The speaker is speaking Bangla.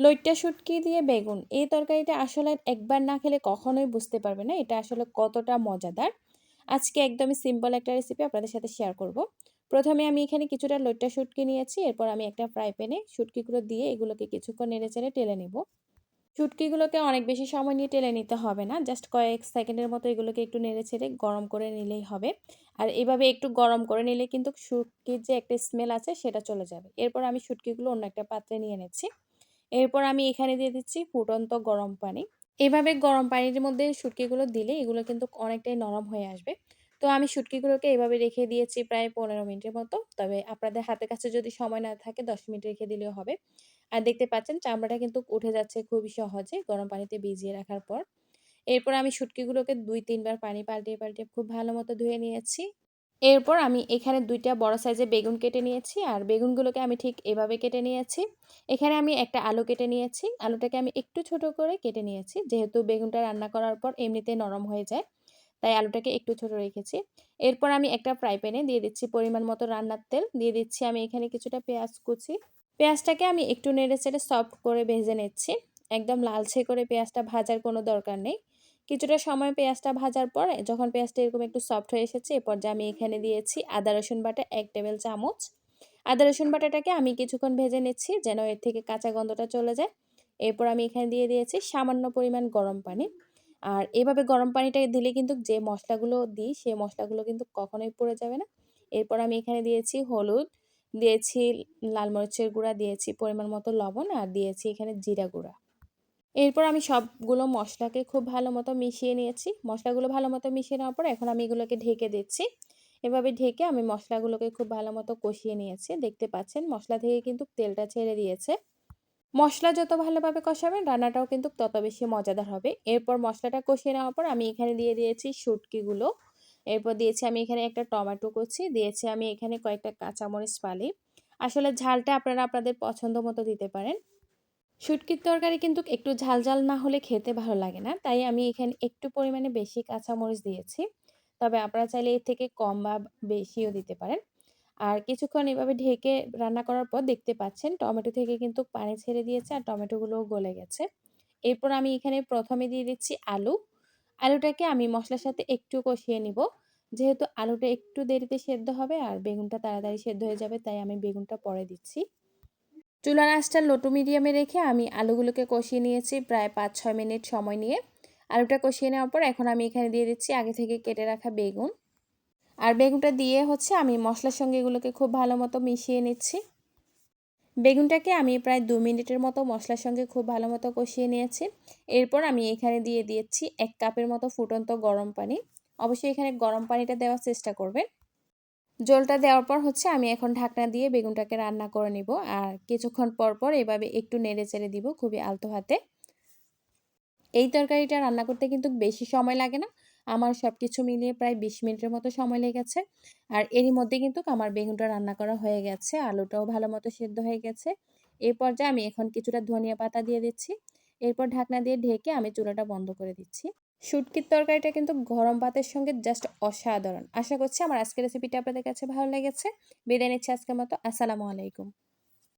লইট্টা শুটকি দিয়ে বেগুন। এই তরকারিটা আসলে একবার না খেলে কখনোই বুঝতে পারবে না। এটা আসলে কতটা মজাদার। আজকে একদমই সিম্পল একটা রেসিপি আপনাদের সাথে শেয়ার করব। প্রথমে আমি এখানে কিছুটা লইট্টা শুটকি নিয়েছি। এরপর আমি একটা ফ্রাই প্যানে শুটকিগুলো দিয়ে এগুলোকে কিছুক্ষণ নেড়ে চেড়ে টেলে নেব। শুটকিগুলোকে অনেক বেশি সময় নিয়ে টেলে নিতে হবে না। জাস্ট কয়েক সেকেন্ডের মতো এগুলোকে একটু নেড়ে ছেড়ে গরম করে নিলেই হবে। আর এভাবে একটু গরম করে নিলে কিন্তু শুটকির যে একটা স্মেল আছে সেটা চলে যাবে। এরপর আমি শুটকিগুলো অন্য একটা পাত্রে নিয়ে নিচ্ছি। এরপর আমি এখানে দিয়ে দিচ্ছি ফুটন্ত গরম পানি। এভাবে গরম পানির মধ্যে শুটকিগুলো দিলে এগুলো কিন্তু অনেকটাই নরম হয়ে আসবে। তো আমি শুটকিগুলোকে এভাবে রেখে দিয়েছি প্রায় পনেরো মিনিটের মতো। তবে আপনাদের হাতের কাছে যদি সময় না থাকে দশ মিনিট রেখে দিলেও হবে। আর দেখতে পাচ্ছেন চামড়াটা কিন্তু উঠে যাচ্ছে খুবই সহজে গরম পানিতে ভিজিয়ে রাখার পর। এরপর আমি শুটকিগুলোকে দুই তিনবার পানি পাল্টিয়ে পাল্টিয়ে খুব ভালো মতো ধুয়ে নিয়েছি। এরপর আমি এখানে দুইটা বড় সাইজে বেগুন কেটে নিয়েছি, আর বেগুনগুলোকে আমি ঠিক এভাবে কেটে নিয়েছি। এখানে আমি একটা আলু কেটে নিয়েছি, আলুটাকে আমি একটু ছোট করে কেটে নিয়েছি, যেহেতু বেগুনটা রান্না করার পর এমনিতে নরম হয়ে যায়, তাই আলুটাকে একটু ছোট রেখেছি। এরপর আমি একটা ফ্রাই প্যানে দিয়ে দিচ্ছি পরিমাণ মতো রান্নার তেল, দিয়ে দিচ্ছি আমি এখানে কিছুটা পেঁয়াজ কুচি। পেঁয়াজটাকে আমি একটু নেড়ে চেড়ে সফট করে ভেজে নিচ্ছি, একদম লালচে করে পেঁয়াজটা ভাজার কোনো দরকার নেই। কিছুটা সময় পেঁয়াজটা ভাজার পরে, যখন পেঁয়াজটা এরকম একটু সফট হয়ে এসেছে এরপর যে আমি এখানে দিয়েছি আদা, রসুন বাটা এক টেবিল চামচ। আদা, রসুন বাটাটাকে আমি কিছুক্ষণ ভেজে নিচ্ছি যেন এর থেকে কাঁচা গন্ধটা চলে যায়। এরপর আমি এখানে দিয়ে দিয়েছি সামান্য পরিমাণ গরম পানি। আর এভাবে গরম পানিটা দিলে কিন্তু যে মশলাগুলো দিই সেই মশলাগুলো কিন্তু কখনোই পড়ে যাবে না। এরপর আমি এখানে দিয়েছি হলুদ, দিয়েছি লাল মরিচের গুঁড়া, দিয়েছি পরিমাণ মতো লবণ, আর দিয়েছি এখানে জিরা গুঁড়া। এরপর আমি সবগুলো মশলাকে খুব ভালো মতো মিশিয়ে নিয়েছি। মশলাগুলো ভালো মতো মিশিয়ে নেওয়ার পর এখন আমি এগুলোকে ঢেকে দিচ্ছি। এভাবে ঢেকে আমি মশলাগুলোকে খুব ভালো মতো কষিয়ে নিয়েছি। দেখতে পাচ্ছেন, মশলা থেকে কিন্তু তেলটা ছেড়ে দিয়েছে। মশলা যত ভালোভাবে কষাবেন, রান্নাটাও কিন্তু তত বেশি মজাদার হবে। এরপর মশলাটা কষিয়ে নেওয়ার পর আমি এখানে দিয়ে দিয়েছি শুটকিগুলো। এরপর দিয়েছি আমি এখানে একটা টমেটো কুচি, দিয়েছি আমি এখানে কয়েকটা কাঁচামরিচ ফালি আসলে ঝালটা আপনারা আপনাদের পছন্দ মতো দিতে পারেন। শুটকির তরকারি কিন্তু একটু ঝাল ঝাল না হলে খেতে ভালো লাগে না। তাই আমি এখানে একটু পরিমাণে বেশি কাঁচামরিচ দিয়েছি। তবে আপনারা চাইলে এর থেকে কম বা বেশিও দিতে পারেন। আর কিছুক্ষণ এভাবে ঢেকে রান্না করার পর দেখতে পাচ্ছেন টমেটো থেকে কিন্তু পানি ছেড়ে দিয়েছে আর টমেটোগুলোও গলে গেছে। এরপর আমি এখানে প্রথমে দিয়ে দিচ্ছি আলু। আলুটাকে আমি মশলার সাথে একটু কষিয়ে নিব। যেহেতু আলুটা একটু দেরিতে সেদ্ধ হবে আর বেগুনটা তাড়াতাড়ি সেদ্ধ হয়ে যাবে, তাই আমি বেগুনটা পরে দিচ্ছি। চুলার আঁচটা লোটু মিডিয়ামে রেখে আমি আলুগুলোকে কষিয়ে নিয়েছি প্রায় পাঁচ, ছয় মিনিট সময় নিয়ে। আলুটা কষিয়ে নেওয়ার পর এখন আমি এখানে দিয়ে দিচ্ছি আগে থেকে কেটে রাখা বেগুন। আর বেগুনটা দিয়ে হচ্ছে আমি মশলার সঙ্গে এগুলোকে খুব ভালো মতো মিশিয়ে নিচ্ছি। বেগুনটাকে আমি প্রায় দু মিনিটের মতো মশলার সঙ্গে খুব ভালো মতো কষিয়ে নিয়েছি। এরপর আমি এখানে দিয়ে দিয়েছি এক কাপের মতো ফুটন্ত গরম পানি। অবশ্যই এখানে গরম পানিটা দেওয়ার চেষ্টা করবেন। জলটা দেওয়ার পর হচ্ছে আমি এখন ঢাকনা দিয়ে বেগুনটাকে রান্না করে নিব। আর কিছুক্ষণ পর পর এভাবে একটু নেড়ে চেড়ে দিব খুবই আলতো হাতে। এই তরকারিটা রান্না করতে কিন্তু বেশি সময় লাগে না। আমার সব কিছু মিলিয়ে প্রায় বিশ মিনিটের মতো সময় লেগেছে আর এরই মধ্যে কিন্তু আমার বেগুনটা রান্না করা হয়ে গেছে, আলুটাও ভালো মতো সেদ্ধ হয়ে গেছে। এই পর্যায়ে আমি এখন কিছুটা ধনিয়া পাতা দিয়ে দিচ্ছি। এরপর ঢাকনা দিয়ে ঢেকে আমি চুলাটা বন্ধ করে দিচ্ছি। শুটকির তরকারিটা কিন্তু গরম ভাতের সঙ্গে জাস্ট অসাধারণ। আশা করছি আমার আজকের রেসিপিটা আপনাদের কাছে ভালো লেগেছে। বিদায় নিচ্ছি আজকের মতো। আসসালামু আলাইকুম।